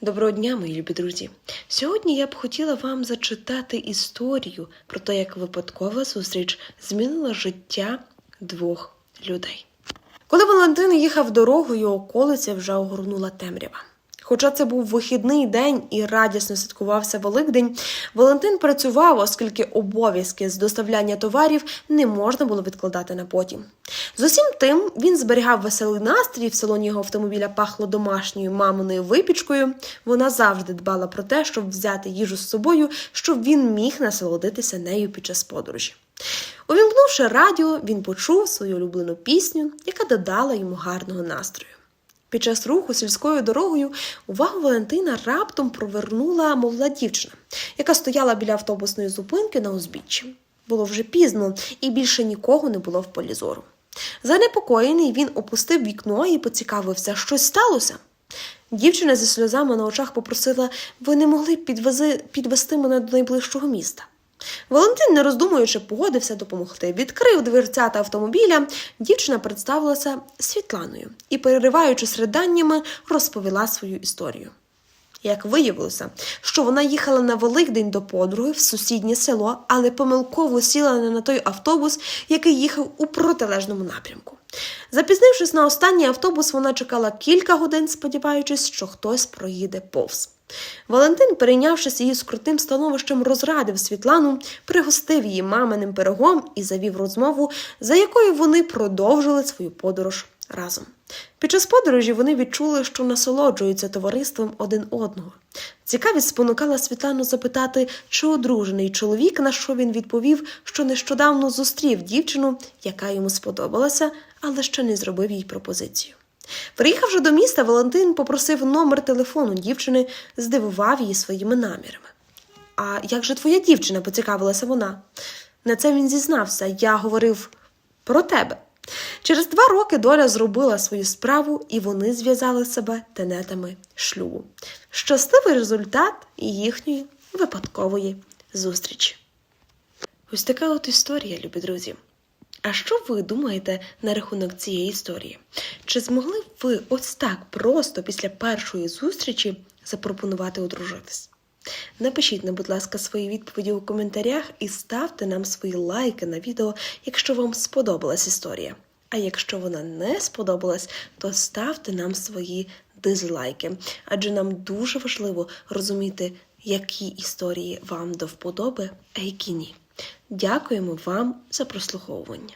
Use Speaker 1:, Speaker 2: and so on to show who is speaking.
Speaker 1: Доброго дня, мої любі друзі! Сьогодні я б хотіла вам зачитати історію про те, як випадкова зустріч змінила життя двох людей. Коли Валентин їхав дорогою, околиця вже огорнула темрява. Хоча це був вихідний день і радісно святкувався Великдень, Валентин працював, оскільки обов'язки з доставляння товарів не можна було відкладати на потім. З усім тим він зберігав веселий настрій, в салоні його автомобіля пахло домашньою маминою випічкою. Вона завжди дбала про те, щоб взяти їжу з собою, щоб він міг насолодитися нею під час подорожі. Увімкнувши радіо, він почув свою улюблену пісню, яка додала йому гарного настрою. Під час руху сільською дорогою увагу Валентина раптом провернула молода дівчина, яка стояла біля автобусної зупинки на узбіччі. Було вже пізно, і більше нікого не було в полі зору. Занепокоєний він опустив вікно і поцікавився, щось сталося. Дівчина зі сльозами на очах попросила, ви не могли б підвези, підвести мене до найближчого міста. Валентин, не роздумуючи, погодився допомогти. Відкрив дверцята автомобіля, дівчина представилася Світланою і, перериваючись риданнями, розповіла свою історію. Як виявилося, що вона їхала на Великдень до подруги в сусіднє село, але помилково сіла не на той автобус, який їхав у протилежному напрямку. Запізнившись на останній автобус, вона чекала кілька годин, сподіваючись, що хтось проїде повз. Валентин, перейнявшись її скрутним становищем, розрадив Світлану, пригостив її маминим пирогом і завів розмову, за якою вони продовжили свою подорож разом. Під час подорожі вони відчули, що насолоджуються товариством один одного. Цікавість спонукала Світлану запитати, чи одружений чоловік, на що він відповів, що нещодавно зустрів дівчину, яка йому сподобалася, але ще не зробив їй пропозицію. Приїхавши до міста, Валентин попросив номер телефону дівчини, здивував її своїми намірами. А як же твоя дівчина? поцікавилася вона. На це він зізнався. Я говорив про тебе. Через два роки доля зробила свою справу, і вони зв'язали себе тенетами шлюбу. Щасливий результат їхньої випадкової зустрічі. Ось така от історія, любі друзі. А що ви думаєте на рахунок цієї історії? Чи змогли б ви ось так просто після першої зустрічі запропонувати одружитись? Напишіть нам, будь ласка, свої відповіді у коментарях і ставте нам свої лайки на відео, якщо вам сподобалась історія. А якщо вона не сподобалась, то ставте нам свої дизлайки, адже нам дуже важливо розуміти, які історії вам до вподоби, а які ні. Дякуємо вам за прослуховування.